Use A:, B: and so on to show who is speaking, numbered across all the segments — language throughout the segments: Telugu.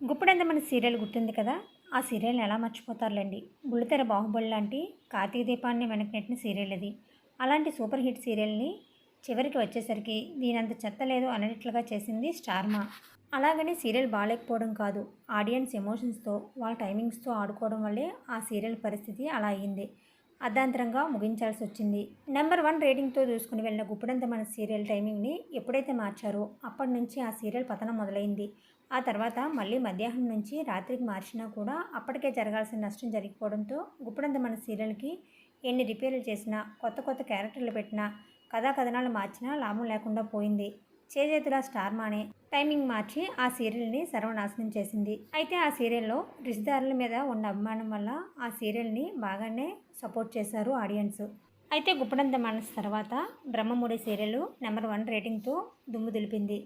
A: గుప్పుడంత మన సీరియల్ గుర్తుంది కదా? ఆ సీరియల్ని ఎలా మర్చిపోతారులేండి. బుల్లితెర బాహుబలి లాంటి కార్తీక దీపాన్ని వెనక్కి నెట్టిన సీరియల్ ఇది. అలాంటి సూపర్ హిట్ సీరియల్ని చివరికి వచ్చేసరికి దీనంత చెత్త లేదు అన్నట్లుగా చేసింది స్టార్మా. అలాగని సీరియల్ బాగాలేకపోవడం కాదు. ఆడియన్స్ ఎమోషన్స్తో వాళ్ళ టైమింగ్స్తో ఆడుకోవడం వల్లే ఆ సీరియల్ పరిస్థితి అలా అయ్యింది. అర్ధాంతరంగా ముగించాల్సి వచ్చింది. నెంబర్ వన్ రేటింగ్తో చూసుకుని వెళ్ళిన గుప్పుడంత మన సీరియల్ టైమింగ్ని ఎప్పుడైతే మార్చారో అప్పటి నుంచి ఆ సీరియల్ పతనం మొదలైంది. ఆ తర్వాత మళ్ళీ మధ్యాహ్నం నుంచి రాత్రికి మార్చినా కూడా అప్పటికే జరగాల్సిన నష్టం జరిగిపోవడంతో గుప్పుడంత మన సీరియల్కి ఎన్ని రిపేర్లు చేసినా కొత్త కొత్త క్యారెక్టర్లు పెట్టినా కథా కథనాలు మార్చినా లాభం లేకుండా పోయింది. చేజేతుల స్టార్ మానే. టైమింగ్ మార్చి ఆ సీరియల్ని సర్వనాశనం చేసింది. అయితే ఆ సీరియల్లో రిషిదారుల మీద ఉన్న అభిమానం వల్ల ఆ సీరియల్ని బాగానే సపోర్ట్ చేశారు ఆడియన్స్. అయితే గుప్పడంత మనసు తర్వాత బ్రహ్మముడి సీరియల్ నెంబర్ వన్ రేటింగ్తో దుమ్ము దులిపింది.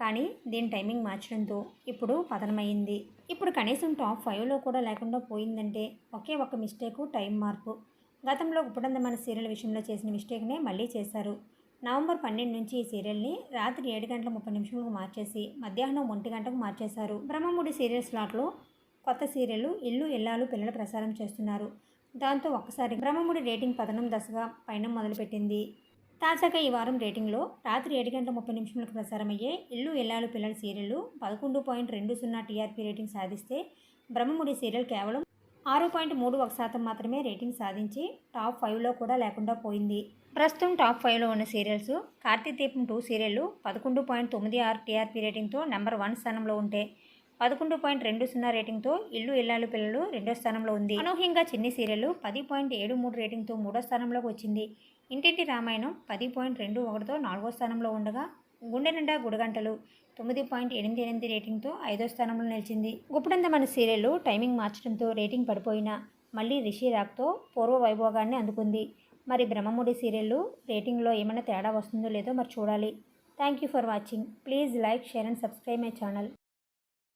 A: కానీ దీని టైమింగ్ మార్చడంతో ఇప్పుడు పతనమైంది ఇప్పుడు కనీసం టాప్ ఫైవ్లో కూడా లేకుండా పోయిందంటే ఒకే ఒక మిస్టేకు టైం మార్పు. గతంలో గుప్పడంత మన సీరియల్ విషయంలో చేసిన మిస్టేక్నే మళ్ళీ చేశారు. నవంబర్ పన్నెండు నుంచి ఈ సీరియల్ని రాత్రి ఏడు గంటల ముప్పై నిమిషాలకు మార్చేసి మధ్యాహ్నం ఒంటి గంటకు మార్చేశారు. బ్రహ్మముడి సీరియల్ స్లాట్లో కొత్త సీరియల్ ఇల్లు ఇల్లాలు పిల్లలు ప్రసారం చేస్తున్నారు. దాంతో ఒక్కసారి బ్రహ్మముడి రేటింగ్ పతనం దశగా పైన మొదలుపెట్టింది. తాజాగా ఈ వారం రేటింగ్లో రాత్రి ఏడు గంటల ముప్పై నిమిషాలకు ప్రసారమయ్యే ఇల్లు ఇల్లాలు పిల్లల సీరియల్ పదకొండు పాయింట్ రెండు సున్నా టీఆర్పీ రేటింగ్ సాధిస్తే బ్రహ్మముడి సీరియల్ కేవలం ఆరు పాయింట్ మూడు ఒక శాతం మాత్రమే రేటింగ్ సాధించి టాప్ ఫైవ్లో కూడా లేకుండా పోయింది. ప్రస్తుతం టాప్ ఫైవ్లో ఉన్న సీరియల్స్ కార్తీ దీపం టూ సీరియల్ పదకొండు పాయింట్ తొమ్మిది ఆరు టీఆర్పీ రేటింగ్తో నెంబర్ వన్ స్థానంలో ఉంటే పదకొండు పాయింట్ రెండు సున్నా రేటింగ్తో ఇల్లు ఇల్లాలు పిల్లలు రెండో స్థానంలో ఉంది. అనూహ్యంగా చిన్ని సీరియల్ పది పాయింట్ ఏడు మూడు రేటింగ్తో మూడో స్థానంలోకి వచ్చింది. ఇంటింటి రామాయణం పది పాయింట్ రెండు ఒకటితో నాలుగో స్థానంలో ఉండగా గుండె నిండా గుడగంటలు తొమ్మిది పాయింట్ ఎనిమిది ఎనిమిది రేటింగ్తో ఐదో స్థానంలో నిలిచింది. గుప్పడంత మన సీరియల్ టైమింగ్ మార్చడంతో రేటింగ్ పడిపోయినా మళ్ళీ రిషి రాక్తో పూర్వ వైభోగాన్ని అందుకుంది. మరి బ్రహ్మముడి సీరియల్ రేటింగ్లో ఏమైనా తేడా వస్తుందో లేదో మరి చూడాలి. Thank you for watching. Please like share and subscribe my channel.